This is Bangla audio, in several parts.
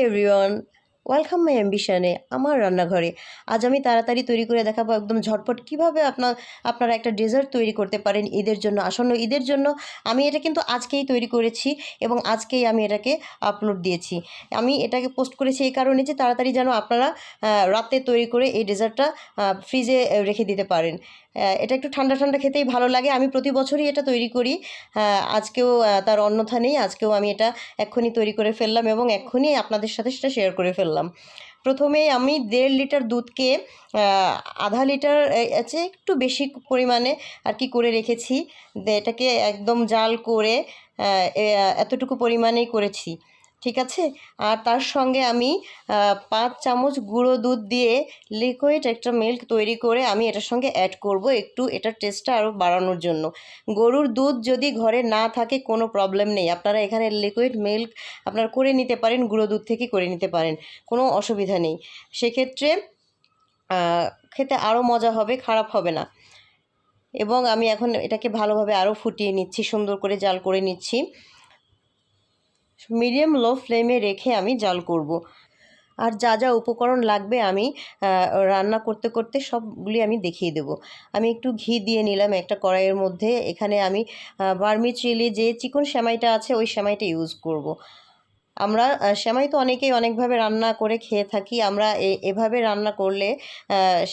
everyone. ওয়েলকাম মাই অ্যাম্বিশনে, আমার রান্নাঘরে। আজ আমি তাড়াতাড়ি তৈরি করে দেখাবো একদম ঝটপট কীভাবে আপনার, আপনারা একটা ডেজার্ট তৈরি করতে পারেন ঈদের জন্য। আসন্ন ঈদের জন্য আমি এটা কিন্তু আজকেই তৈরি করেছি এবং আজকেই আমি এটাকে আপলোড দিয়েছি। আমি এটাকে পোস্ট করেছি এই কারণে যে তাড়াতাড়ি যেন আপনারা রাতে তৈরি করে এই ডেজার্টটা ফ্রিজে রেখে দিতে পারেন। এটা একটু ঠান্ডা ঠান্ডা খেতেই ভালো লাগে। আমি প্রতি বছরই এটা তৈরি করি। আজকেও তার অন্যথা নেই। আজকেও আমি এটা এক্ষুনি তৈরি করে ফেললাম এবং এক্ষুনি আপনাদের সাথে সেটা শেয়ার করে ফেললাম। প্রথমে আমি দেড় লিটার দুধকে আধা লিটার আছে একটু বেশি পরিমাণে আর কি করে রেখেছি। এটাকে একদম জাল করে এতটুকু পরিমাণেই করেছি। ঠিক আছে? আর তার সঙ্গে আমি পাঁচ চামচ গুঁড়ো দুধ দিয়ে লিকুইড একটা মিল্ক তৈরি করে আমি এটার সঙ্গে অ্যাড করব একটু। এটার টেস্টটা আরও বাড়ানোর জন্য। গরুর দুধ যদি ঘরে না থাকে কোনো প্রবলেম নেই। আপনারা এখানে লিকুইড মিল্ক আপনারা করে নিতে পারেন, গুঁড়ো দুধ থেকে করে নিতে পারেন। কোনো অসুবিধা নেই। সেক্ষেত্রে খেতে আরও মজা হবে, খারাপ হবে না। এবং আমি এখন এটাকে ভালোভাবে আরও ফুটিয়ে নিচ্ছি, সুন্দর করে জাল করে নিচ্ছি। মিডিয়াম লো ফ্লেমে রেখে আমি জাল করব। আর যা যা উপকরণ লাগবে আমি রান্না করতে করতে সবগুলি আমি দেখিয়ে দেব। আমি একটু ঘি দিয়ে নিলাম একটা কড়াইয়ের মধ্যে। এখানে আমি বার্মি চিলি যে চিকন সেমাইটা আছে, ওই সেমাইটা ইউজ করব। আমরা সেমাই তো অনেকেই অনেকভাবে রান্না করে খেয়ে থাকি। আমরা এভাবে রান্না করলে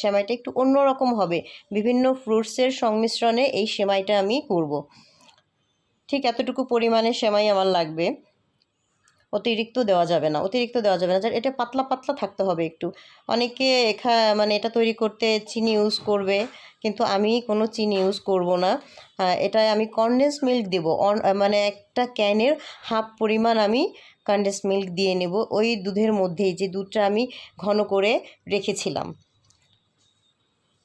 সেমাইটা একটু অন্যরকম হবে। বিভিন্ন ফ্রুটসের সংমিশ্রণে এই সেমাইটা আমি করব। ঠিক এতটুকু পরিমাণে সেমাই আমার লাগবে। অতিরিক্ত দেওয়া যাবে না, অতিরিক্ত দেওয়া যাবে না। যার এটা পাতলা পাতলা থাকতে হবে একটু। অনেকে এখা মানে এটা তৈরি করতে চিনি ইউজ করবে, কিন্তু আমি কোনো চিনি ইউজ করব না। এটায় আমি কনডেন্স মিল্ক দেবো। মানে একটা ক্যানের হাফ পরিমাণ আমি কনডেন্স মিল্ক দিয়ে নেব। ওই দুধের মধ্যেই যে দুধটা আমি ঘন করে রেখেছিলাম।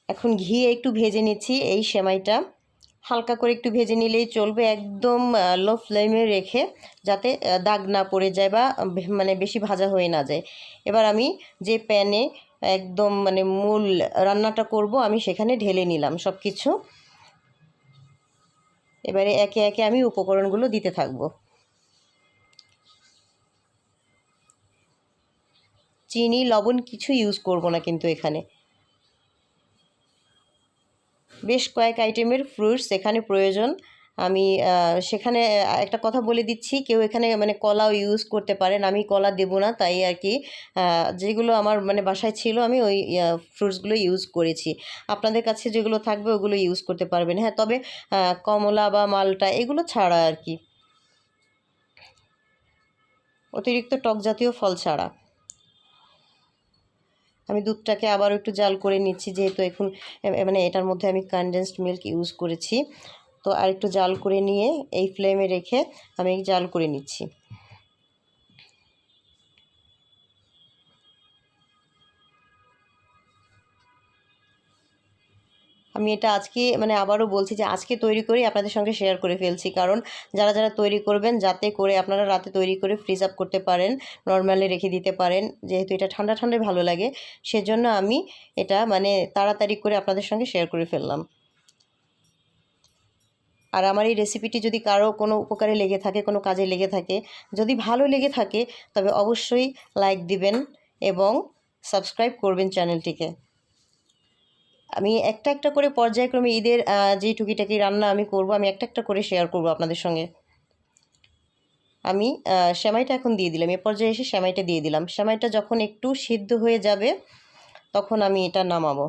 এখন ঘি একটু ভেজে নিচ্ছি, এই সেমাইটা। হালকা করে একটু ভেজে নিলেই চলবে একদম লো ফ্লেমে রেখে যাতে দাগ না পড়ে যায় বা মানে বেশি ভাজা হয়ে না যায়। এবার আমি যে প্যানে একদম মানে মূল রান্নাটা করব, আমি সেখানে ঢেলে নিলাম সব কিছু এবারে একে একে আমি উপকরণগুলো দিতে থাকব। চিনি, লবণ কিছু ইউজ করব না কিন্তু এখানে। বেশ কয়েক আইটেমের ফ্রুটস এখানে প্রয়োজন। আমি সেখানে একটা কথা বলে দিচ্ছি, কেউ এখানে মানে কলাও ইউজ করতে পারেন। আমি কলা দেবো না, তাই আর কি। যেগুলো আমার মানে বাসায় ছিল, আমি ওই ফ্রুটসগুলো ইউজ করেছি। আপনাদের কাছে যেগুলো থাকবে, ওগুলো ইউজ করতে পারবেন। হ্যাঁ তবে কমলা বা মালটা, এগুলো ছাড়া আর কি। অতিরিক্ত টক জাতীয় ফল ছাড়া। আমি দুধটাকে আবারও একটু জাল করে নিচ্ছি, যেহেতু এখন মানে এটার মধ্যে আমি কনডেন্সড মিল্ক ইউজ করেছি। তো আর একটু জাল করে নিয়ে এই ফ্লেমে রেখে আমি জাল করে নিচ্ছি। আমি এটা আজকে মানে আবারও বলছি যে আজকে তৈরি করেই আপনাদের সঙ্গে শেয়ার করে ফেলছি। কারণ যারা যারা তৈরি করবেন, যাতে করে আপনারা রাতে তৈরি করে ফ্রিজ আপ করতে পারেন নর্মালি রেখে দিতে পারেন, যেহেতু এটা ঠান্ডা, ঠান্ডায় ভালো লাগে, সেজন্য আমি এটা মানে তাড়াতাড়ি করে আপনাদের সঙ্গে শেয়ার করে ফেললাম। আর আমার এই রেসিপিটি যদি কারও কোনো উপকারে লেগে থাকে, কোনো কাজে লেগে থাকে, যদি ভালো লেগে থাকে, তবে অবশ্যই লাইক দিবেন এবং সাবস্ক্রাইব করবেন চ্যানেলটিকে আমি একটা একটা করে পর্যায়ক্রমে ঈদের যে টুকিটাকি রান্না আমি করব, আমি একটা একটা করে শেয়ার করব আপনাদের সঙ্গে। আমি সেমাইটা এখন দিয়ে দিলাম। এ পর্যায়ে এসে সেমাইটা দিয়ে দিলাম। সেমাইটা যখন একটু সিদ্ধ হয়ে যাবে, তখন আমি এটা নামাবো।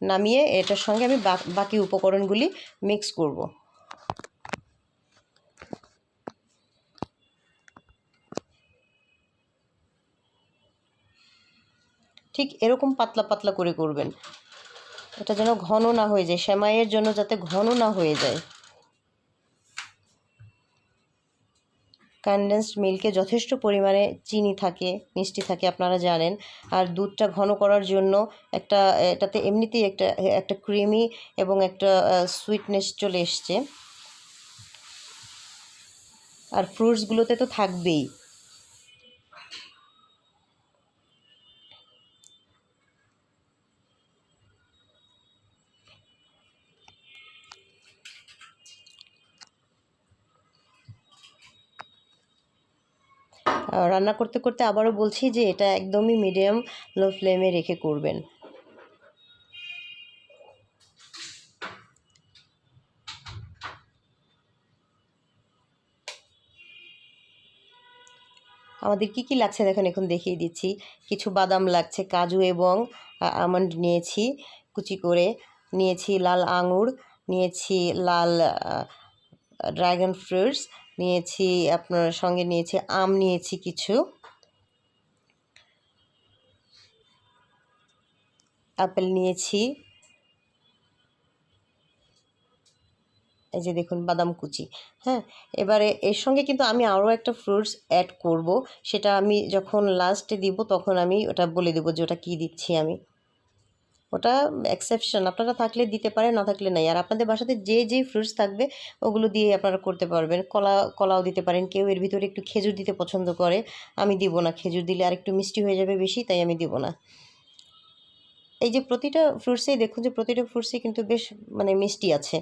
নামিয়ে এটার সঙ্গে আমি বাকি উপকরণগুলি মিক্স করব। ঠিক এরকম পাতলা পাতলা করে করবেন। এটা যেন ঘন না হয়ে যায়, সেমাইয়ের জন্য যাতে ঘন না হয়ে যায়। কনডেন্সড মিল্কে যথেষ্ট পরিমাণে চিনি থাকে, মিষ্টি থাকে, আপনারা জানেন। আর দুধটা ঘন করার জন্য একটা, এটাতে এমনিতেই একটা একটা ক্রিমি এবং একটা সুইটনেস চলে এসছে। আর ফ্রুটসগুলোতে তো থাকবেই। রান্না করতে করতে আবারও বলছি যে এটা একদমই মিডিয়াম লো ফ্লেমে রেখে করবেন। আমাদের কি কি লাগছে দেখেন, এখন দেখিয়ে দিচ্ছি। কিছু বাদাম লাগছে, কাজু এবং আমন্ড নিয়েছি, কুচি করে। নিয়েছি লাল আঙুর, নিয়েছি লাল ড্রাগন ফ্রুটস নিয়েছি, আপনার সঙ্গে নিয়েছি, আম নিয়েছি কিছু। আপেল নিয়েছি। এই যে দেখুন, বাদাম কুচি হ্যাঁ? এবারে এর সঙ্গে কিন্তু আমি আরও একটা ফ্রুটস অ্যাড করব। সেটা আমি যখন লাস্টে দিব, তখন আমি ওটা বলে দেবো যে ওটা কী দিচ্ছি আমি। ওটা এক্সেপশন আপনারা থাকলে দিতে পারেন, না থাকলে নাই। আর আপনাদের বাসাতে যে যে ফ্রুটস থাকবে, ওগুলো দিয়ে আপনারা করতে পারবেন। কলা, কলাও দিতে পারেন। কেউ এর ভিতরে একটু খেজুর দিতে পছন্দ করে। আমি দিব না। খেজুর দিলে আর একটু মিষ্টি হয়ে যাবে বেশি, তাই আমি দিব না। এই যে প্রতিটা ফ্রুটসেই দেখুন যে প্রতিটা ফ্রুটসেই কিন্তু বেশ মানে মিষ্টি আছে।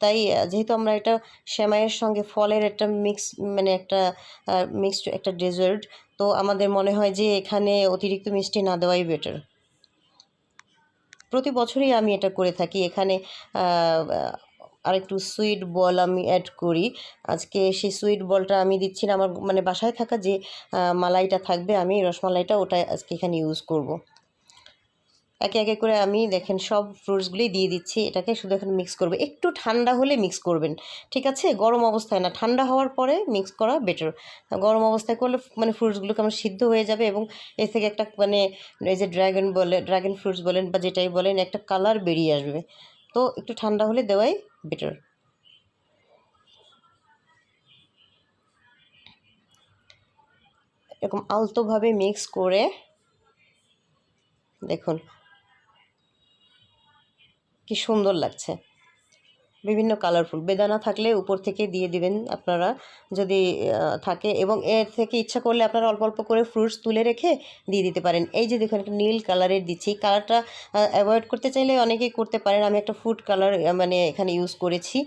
তাই যেহেতু আমরা এটা সেমাইয়ের সঙ্গে ফলের একটা মিক্স মানে একটা মিক্সড একটা ডেজার্ট তো আমাদের মনে হয় যে এখানে অতিরিক্ত মিষ্টি না দেওয়াই বেটার প্রতি বছরই আমি এটা করে থাকি। এখানে আর একটু সুইট বল আমি অ্যাড করি। আজকে সেই সুইট বলটা আমি দিচ্ছি না। আমার মানে বাসায় থাকা যে মালাইটা থাকবে, আমি রসমালাইটা ওটা আজকে এখানে ইউজ করব। একে একে করে আমি দেখেন সব ফ্রুটসগুলি দিয়ে দিচ্ছি। এটাকে শুধু এখন মিক্স করবে। একটু ঠান্ডা হলে মিক্স করবেন, ঠিক আছে? গরম অবস্থায় না, ঠান্ডা হওয়ার পরে মিক্স করা বেটার গরম অবস্থায় করলে মানে ফ্রুটসগুলো কেমন সিদ্ধ হয়ে যাবে এবং এর থেকে একটা মানে এই যে ড্রাগন বলে ড্রাগন ফ্রুটস বলেন বা যেটাই বলেন, একটা কালার বেরিয়ে আসবে। তো একটু ঠান্ডা হলে দেওয়াই বেটার এরকম আলতোভাবে মিক্স করে দেখুন। কি সুন্দর লাগছে। বিভিন্ন কালারফুল বেদানা থাকলে উপর থেকে দিয়ে দিবেন আপনারা। যদি থাকে এবং এর থেকে ইচ্ছা করলে আপনারা অল্প অল্প করে ফ্রুটস তুলে রেখে দিয়ে দিতে পারেন। এই যে দেখুন, একটা নীল কালারের দিচ্ছি। কালারটা অ্যাভয়েড করতে চাইলে অনেকেই করতে পারেন। আমি একটা ফুড কালার মানে এখানে ইউজ করেছি।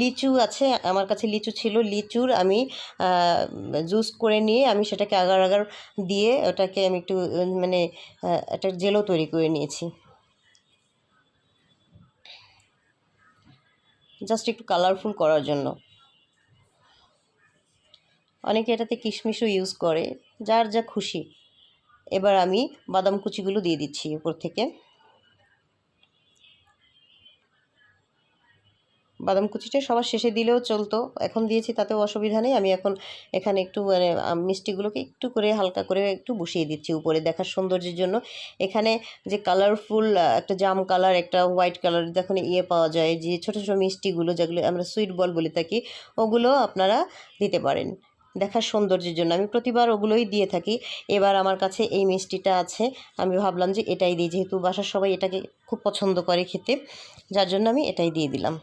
লিচু আছে, আমার কাছে লিচু ছিল। লিচুর আমি জুস করে নিয়ে আমি সেটাকে আগার আগার দিয়ে ওটাকে আমি একটু মানে একটা জেলও তৈরি করে নিয়েছি। জাস্ট একটু কালারফুল করার জন্য। অনেকে এটাতে কিশমিশও ইউজ করে, যার যা খুশি। এবার আমি বাদাম কুচিগুলো দিয়ে দিচ্ছি উপর থেকে। বাদাম কুচিটা সবার শেষে দিলেও চলতো। এখন দিয়েছি তাতেও অসুবিধা নেই। আমি এখন এখানে একটু মানে মিষ্টিগুলোকে একটু করে হালকা করে একটু বসিয়ে দিচ্ছি উপরে দেখার সৌন্দর্যের জন্য। এখানে যে কালারফুল একটা জাম কালার একটা হোয়াইট কালার দেখুন ইয়ে পাওয়া যায়। যে ছোটো ছোটো মিষ্টিগুলো যেগুলো আমরা সুইট বল বলে থাকি, ওগুলো আপনারা দিতে পারেন দেখার সৌন্দর্যের জন্য। আমি প্রতিবার ওগুলোই দিয়ে থাকি। এবার আমার কাছে এই মিষ্টিটা আছে। আমি ভাবলাম যে এটাই দিই। যেহেতু বাসার সবাই এটাকে খুব পছন্দ করে খেতে, যার জন্য আমি এটাই দিয়ে দিলাম।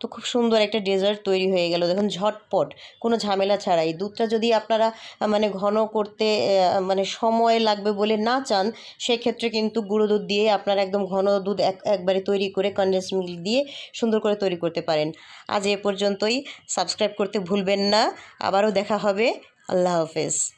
তো খুব সুন্দর একটা ডেজার্ট তৈরি হয়ে গেল। দেখুন, ঝটপট, কোনো ঝামেলা ছাড়াই। দুধটা যদি আপনারা মানে ঘন করতে মানে সময় লাগবে বলে না চান, সেক্ষেত্রে কিন্তু গুঁড়ো দুধ দিয়ে আপনারা একদম ঘন দুধ এক, একবারে তৈরি করে কনডেন্স মিল্ক দিয়ে সুন্দর করে তৈরি করতে পারেন। আজ এ পর্যন্তই। সাবস্ক্রাইব করতে ভুলবেন না। আবারও দেখা হবে। আল্লাহ হাফেজ।